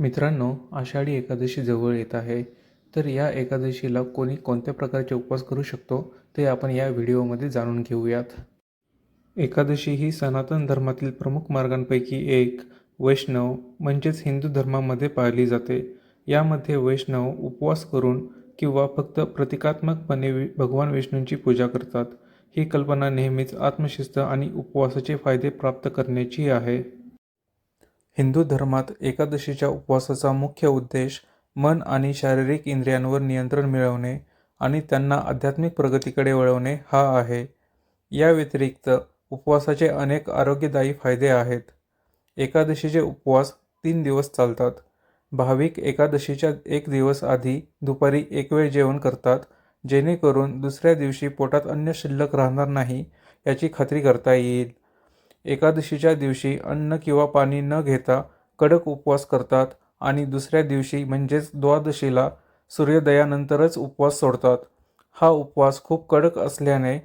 मित्रांनो आषाढी एकादशी जवळ येत आहे. तर या एकादशीला कोणी कोणत्या प्रकारचे उपवास करू शकतो ते आपण या व्हिडिओमध्ये जाणून घेऊयात. एकादशी ही सनातन धर्मातील प्रमुख मार्गांपैकी एक वैष्णव म्हणजेच हिंदू धर्मामध्ये पाळली जाते. यामध्ये वैष्णव उपवास करून किंवा फक्त प्रतिकात्मकपणे वि भगवान विष्णूंची पूजा करतात. ही कल्पना नेहमीच आत्मशिस्त आणि उपवासाचे फायदे प्राप्त करण्याची आहे. हिंदू धर्मात एकादशीच्या उपवासाचा मुख्य उद्देश मन आणि शारीरिक इंद्रियांवर नियंत्रण मिळवणे आणि त्यांना आध्यात्मिक प्रगतीकडे वळवणे हा आहे. या व्यतिरिक्त उपवासाचे अनेक आरोग्यदायी फायदे आहेत. एकादशीचे उपवास तीन दिवस चालतात. भाविक एकादशीच्या एक दिवस आधी दुपारी एक वेळ जेवण करतात जेणेकरून दुसऱ्या दिवशी पोटात अन्य शिल्लक राहणार नाही याची खात्री करता येईल. एकादशीच्या दिवशी अन्न किंवा पाणी न घेता कडक उपवास करतात आणि दुसऱ्या दिवशी म्हणजेच द्वादशीला सूर्योदयानंतरच उपवास सोडतात. हा उपवास खूप कडक असल्याने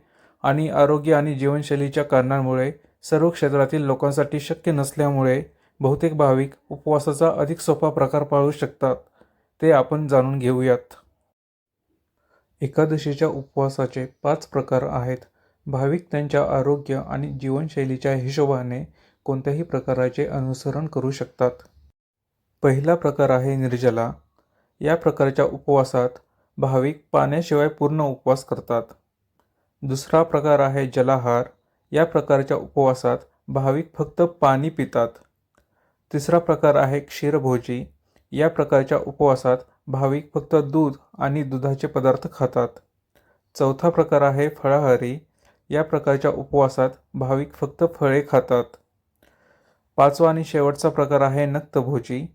आणि आरोग्य आणि जीवनशैलीच्या कारणांमुळे सर्व क्षेत्रातील लोकांसाठी शक्य नसल्यामुळे बहुतेक भाविक उपवासाचा अधिक सोपा प्रकार पाळू शकतात. ते आपण जाणून घेऊयात. एकादशीच्या उपवासाचे पाच प्रकार आहेत. भाविक त्यांच्या आरोग्य आणि जीवनशैलीच्या हिशोबाने कोणत्याही प्रकाराचे अनुसरण करू शकतात. पहिला प्रकार आहे निर्जला. या प्रकारच्या उपवासात भाविक पाण्याशिवाय पूर्ण उपवास करतात. दुसरा प्रकार आहे जलाहार. या प्रकारच्या उपवासात भाविक फक्त पाणी पितात. तिसरा प्रकार आहे क्षीरभोजी. या प्रकारच्या उपवासात भाविक फक्त दूध आणि दुधाचे पदार्थ खातात. चौथा प्रकार आहे फळाहारी. या प्रकारच्या उपवासात भाविक फक्त फळे खातात. पाचवा आणि शेवटचा प्रकार आहे नक्तभोजी.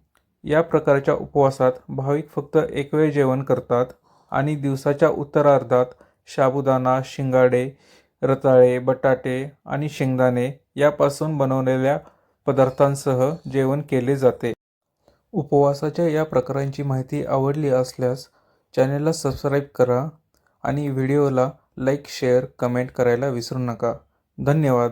या प्रकारच्या उपवासात भाविक फक्त एक वेळ जेवण करतात आणि दिवसाच्या उत्तरार्धात साबुदाणा शिंगाडे रताळे बटाटे आणि शेंगदाणे यापासून बनवलेल्या पदार्थांसह जेवण केले जाते. उपवासाच्या या प्रकारांची माहिती आवडली असल्यास चॅनेलला सबस्क्राईब करा आणि व्हिडिओला लाईक शेअर कमेंट करायला विसरू नका. धन्यवाद.